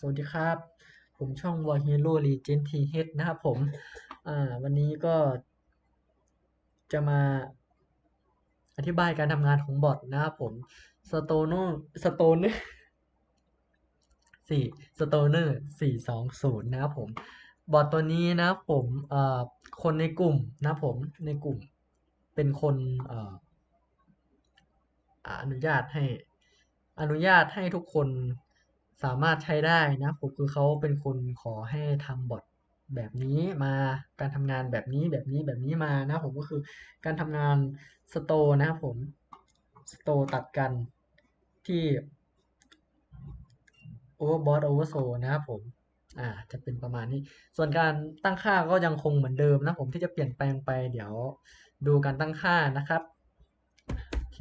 สวัสดีครับ ผมช่อง War Hero Legend TH นะครับผม อ่า วันนี้ก็ จะมาอธิบายการทำงานของบอทนะครับผม Stoner Stoner สี่ Stoner สี่สองศูนย์นะครับผม บอทตัวนี้นะครับผมเอ่อคนในกลุ่มนะครับผมในกลุ่มเป็นคนเอ่ออนุญาตให้อนุญาตให้ทุกคน สามารถใช้ได้นะผมคือเขาเป็นคนขอให้ทำบอทแบบนี้มาการทำงานแบบนี้แบบนี้แบบนี้มานะผมก็คือการทำงานสโตนะครับผมสโตตัดกันที่ overbot oversoul นะครับผมอ่าจะเป็นประมาณนี้ ส่วนการตั้งค่าก็ยังคงเหมือนเดิมนะผมที่จะเปลี่ยนแปลงไปเดี๋ยวดูการตั้งค่านะครับโอเค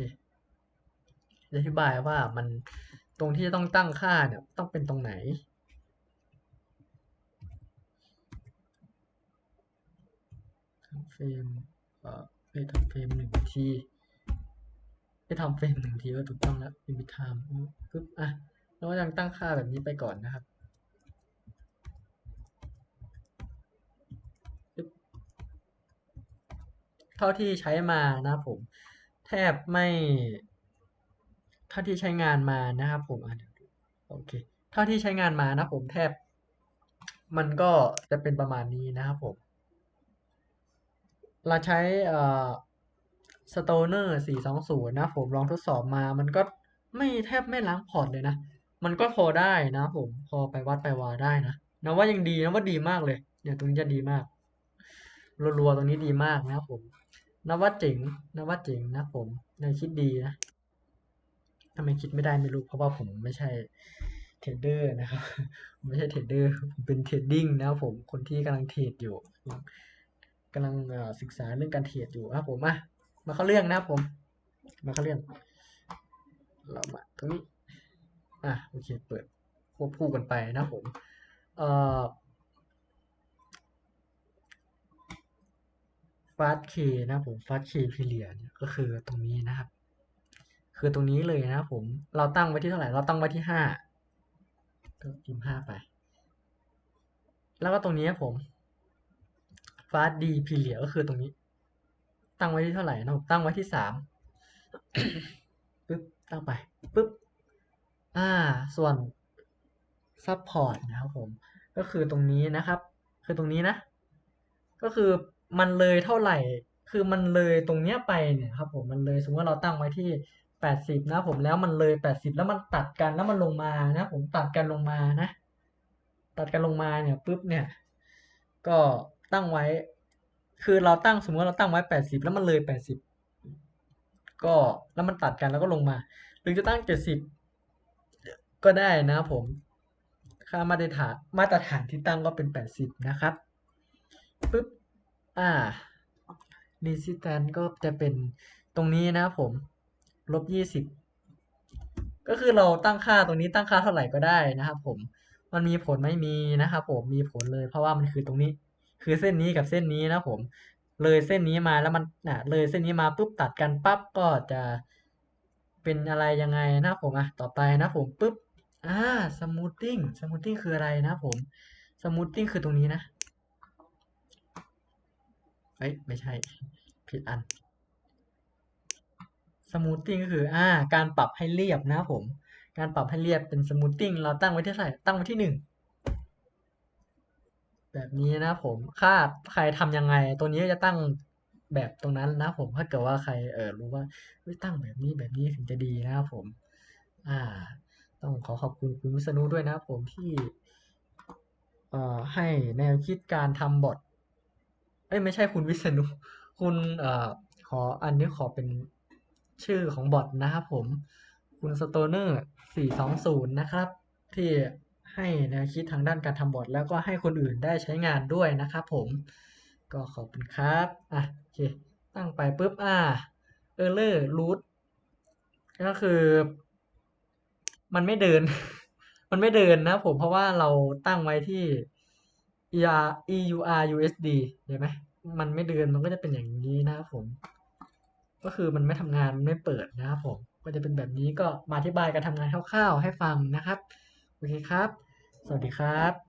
อธิบายว่ามัน ตรงที่จะต้องตั้งค่าเนี่ยต้องเป็นตรงไหนทำเฟรมเอ่อไปทำเฟรมหนึ่งทีไปทำเฟรมหนึ่งทีก็ถูกต้องแล้ว limit time ปึ๊บอะแล้วก็ยังตั้งค่าแบบนี้ไปก่อนนะครับเท่าที่ใช้มานะผม แทบไม่ เท่าที่ใช้งานมานะครับผมโอเคเท่าที่ใช้งานมานะผมแทบ มันก็จะเป็นประมาณนี้นะครับผมเราใช้เอ่อ Stoner 420 นะผมลองทดสอบมา มันก็ไม่แทบไม่ล้างพอร์ตเลยนะ มันก็พอได้นะผมพอไปวัดไปวาได้นะนะว่ายังดีนะว่าดีมากเลยเนี่ยตรงนี้จะดีมากรัวๆตรงนี้ดีมากนะครับผมนว่าเจ๋งนว่าเจ๋งนะผมในคิดดีนะ ทำไมคิดไม่ได้ไม่รู้ เพราะว่าผมไม่ใช่เทรดเดอร์นะครับไม่ใช่เทรดเดอร์ผมเป็นเทรดดิ้งนะครับผมคนที่กำลังเทรดอยู่กำลังศึกษาเรื่องการเทรดอยู่ครับผมมามาเข้าเรื่องนะครับผม มาเข้าเรื่อง เรามาตรงนี้อะโอเคเปิดควบคู่กันไปนะครับผมเอ่อฟาสเคนะผมฟาสเคพีเรียเนี่ยก็คือตรงนี้นะครับ คือตรงนี้เลยนะผม เราตั้งไว้ที่เท่าไหร่เราตั้งไว้ที่ห้าก็พิมพ์ห้าไป แล้วก็ตรงนี้ผมฟาสดีพีเรียก็คือตรงนี้ ตั้งไว้ที่เท่าไหร่นะผมตั้งไว้ที่สามปึ๊บตั้งไปปึ๊บอ่า ส่วนซัพพอร์ตนะครับผม ก็คือตรงนี้นะครับ คือตรงนี้นะ ก็คือมันเลยเท่าไหร่ คือมันเลยตรงเนี้ยไปเนี่ยครับผม มันเลยสมมติว่าเราตั้งไว้ที่ แปดสิบนะผมแล้วมันเลยแปดสิบแล้วมันตัดกันแล้วมันลงมานะ ผมตัดกันลงมานะ ตัดกันลงมาเนี่ยปุ๊บเนี่ย ก็ตั้งไว้ คือเราตั้งสมมติเราตั้งไว้แปดสิบแล้วมันเลยแปดสิบก็แล้วมันตัดกันแล้วก็ลงมา หรือจะตั้งเจ็ดสิบก็ได้นะผม ค่ามาตรฐานมาตรฐานที่ตั้งก็เป็นแปดสิบนะครับปุ๊บอ่าดีซิแตนก็จะเป็นตรงนี้นะผม ลบยี่สิบก็คือเราตั้งค่าตรงนี้ตั้งค่าเท่าไหร่ก็ได้นะครับผมมันมีผลไม่มีนะครับผมมีผลเลย เพราะว่ามันคือตรงนี้ คือเส้นนี้กับเส้นนี้นะผม เลยเส้นนี้มาแล้วมันน่ะเลยเส้นนี้มาปุ๊บตัดกันปั๊บก็จะเป็นอะไรยังไงนะผมอะต่อไปนะผมปุ๊บอ่าสมูทติ้งสมูทติ้งคืออะไรนะผมสมูทติ้งคือตรงนี้นะเอ้ยไม่ใช่ ผิดอัน สมูทติ้งก็คืออ่าการปรับให้เรียบนะผม การปรับให้เรียบเป็นสมูทติ้งเราตั้งไว้ที่เท่าไหร่ตั้งไว้ที่หนึ่งแบบนี้นะผมค่าใครทำยังไง ตัวนี้จะตั้งแบบตรงนั้นนะผมถ้าเกิดว่าใครเออรู้ว่าตั้งแบบนี้แบบนี้ถึงจะดีนะครับผม อ่า ต้องขอขอบคุณคุณวิษณุด้วยนะผมที่เอ่อให้แนวคิดการทำบอทเอ้ยไม่ใช่คุณวิษณุคุณเอ่อขออันนี้ขอเป็น ชื่อของบอทนะครับผมคุณสโตเนอร์420 นะครับ ที่ให้แนวคิดทางด้านการทำบอทแล้วก็ให้คนอื่นได้ใช้งานด้วยนะครับผมก็ขอบคุณครับอะโอเคตั้งไปปุ๊บอ่า error root ก็คือ มันไม่เดิน มันไม่เดินนะผมเพราะว่าเราตั้งไว้ที่ ER EUR USD เห็นไหมมันไม่เดินมันก็จะเป็นอย่างนี้นะครับผม ก็คือมันไม่ทำงานไม่เปิดนะครับผมก็จะเป็นแบบนี้ก็มาอธิบายการทำงานคร่าวๆให้ฟังนะครับโอเคครับ สวัสดีครับ